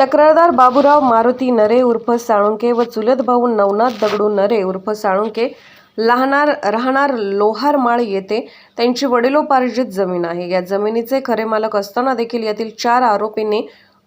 तक्रारदार बाबूराव मारुती नरे उर्फ साळुंके व चुलत भाऊ नवनाथ दगडू नरे उर्फ साळुंके लहानार राहणार लोहारमाळ येथे त्यांची वडिलोपार्जित जमीन आहे. या जमिनीचे खरे मालक असताना देखील यातील चार आरोपींनी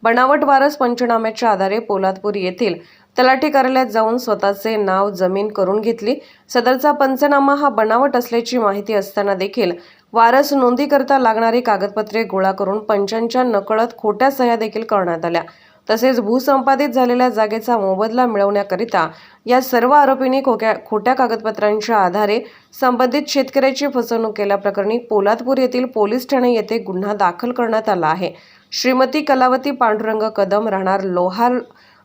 बनावट वारस पंचनाम्याच्या आधारे पोलादपूर येथील तलाठी कार्यालयात जाऊन स्वतःचे नाव जमीन करून घेतली. सदरचा पंचनामा हा बनावट असल्याची माहिती असताना देखील वारस नोंदीकरता लागणारी कागदपत्रे गोळा करून पंचांच्या नकळत खोट्या सह्या देखील करण्यात आल्या. तसेच भूसंपादित झालेल्या जागेचा मोबदला मिळवण्याकरिता या सर्व आरोपींनी खोक्या खोट्या कागदपत्रांच्या आधारे संबंधित शेतकऱ्याची फसवणूक केल्याप्रकरणी पोलादपूर येथील पोलीस ठाणे येथे गुन्हा दाखल करण्यात आला आहे. श्रीमती कलावती पांडुरंग कदम राहणार लोहार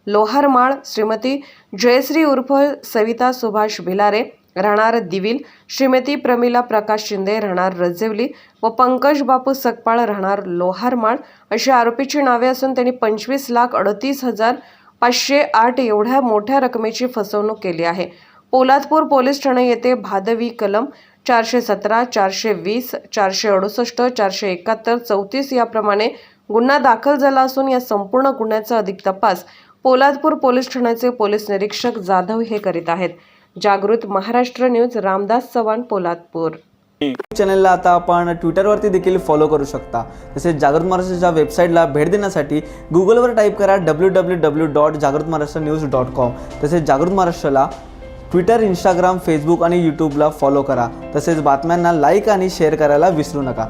लोहारमाळ श्रीमती जयश्री उर्फ सविता सुभाष भिलारे राहणार दिविल श्रीमती प्रमिला प्रकाश शिंदे राहणार रजेवली व पंकज बापू सकपाळ राहणार लोहारमाळ अशी आरोपीची नावे असून त्यांनी पंचवीस लाख अडतीस हजार पाचशे आठ एवढ्या मोठ्या रकमेची फसवणूक केली आहे. पोलादपूर पोलीस ठाणे येथे भादवी कलम चारशे सतरा चारशे वीस चारशे अडुसष्ट चारशे एकाहत्तर चौतीस याप्रमाणे गुन्हा दाखल झाला असून या संपूर्ण गुन्ह्याचा अधिक तपास पोलादपूर पोलीस ठाण्याचे पोलीस निरीक्षक जाधव हे करीत आहेत. जागृत महाराष्ट्र न्यूज रामदास चव्हाण पोलादपूर. चॅनलला आता आपण ट्विटरवरती देखील फॉलो करू शकता. तसेच जागृत महाराष्ट्राच्या वेबसाईटला भेट देण्यासाठी गुगलवर टाईप करा डब्ल्यू डब्ल्यू डब्ल्यू डॉट जागृत महाराष्ट्र न्यूज डॉट कॉम तसेच जागृत महाराष्ट्राला ट्विटर इंस्टाग्राम फेसबुक आणि यूट्यूबला फॉलो करा. तसेच बातम्यांना लाईक आणि शेअर करायला विसरू नका.